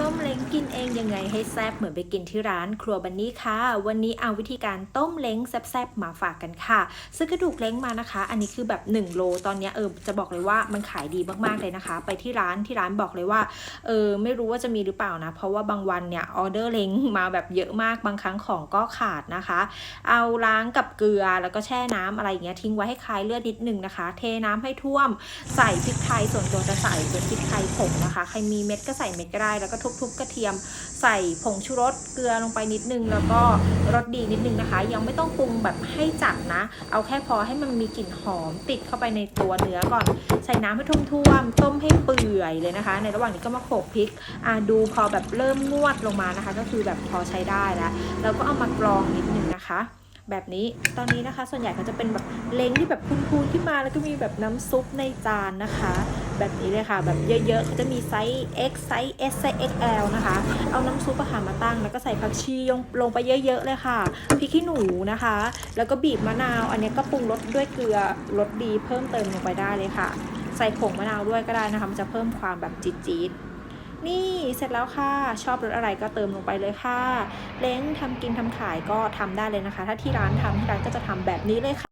ต้มเล้งกินเองยังไงให้แซ่บเหมือนไปกินที่ร้านครัวบันนี่ค่ะ วันนี้เอาวิธีการต้มเล้งแซ่บๆมาฝากกันค่ะ ซื้อกระดูกเล้งมานะคะ อันนี้คือแบบ1โลตอนนี้เออจะบอกเลยว่ามันขายดีมากๆเลยนะคะ ไปที่ร้านที่ร้านบอกเลยว่าเออไม่รู้ว่าจะมีหรือเปล่านะ เพราะว่าบางวันเนี่ยออเดอร์เล้งมาแบบเยอะมากบางครั้งของก็ขาดนะคะ เอาล้างกับเกลือแล้วก็แช่น้ำอะไรอย่างเงี้ยทิ้งไว้ให้คลายเลือดนิดนึงนะคะ เทน้ำให้ท่วมใส่พริกไทยส่วนตัวจะใส่เป็นพริกไทยผงนะคะ ใครมีเม็ดก็ใส่เม็ดก็ได้แล้วก็ทุบๆกระเทียม ใส่ผงชูรสเกลือลงไปนิดนึง แล้วก็รสดีนิดนึงนะคะ ยังไม่ต้องปรุงแบบให้จัดนะ เอาแค่พอให้มันมีกลิ่นหอมติดเข้าไปในตัวเนื้อก่อน ใส่น้ำให้ท่วมๆต้มให้เปื่อยเลยนะคะ ในระหว่างนี้ก็มาโขลกพริกอ่าดูพอแบบเริ่มงวดลงมานะคะ ก็คือแบบพอใช้ได้แล้วแล้วก็เอามากรองนิดนึงนะคะแบบนี้ตอนนี้นะคะส่วนใหญ่ก็จะเป็นแบบเล้งที่แบบพูนๆขึ้นมาแล้วก็มีแบบน้ำซุปในจานนะคะ แบบนี้เลยค่ะ แบบเยอะๆเขาจะมีไซส์ X ไซส์ S ไซส์ XL นะคะ เอาน้ำซุปอาหารมาตั้ง แล้วก็ใส่ผักชีลงลงไปเยอะๆเลยค่ะพริกขี้หนูนะคะ แล้วก็บีบมะนาว อันนี้ก็ปรุงรสด้วยเกลือรสดีเพิ่มเติมลงไปได้เลยค่ะ ใส่ผงมะนาวด้วยก็ได้นะคะมันจะเพิ่มความแบบจี๊ดๆนี่เสร็จแล้วค่ะ ชอบรสอะไรก็เติมลงไปเลยค่ะ เล้งทำกินทำขายก็ทำได้เลยนะคะ ถ้าที่ร้านทำที่ร้านก็จะทำแบบนี้เลยค่ะ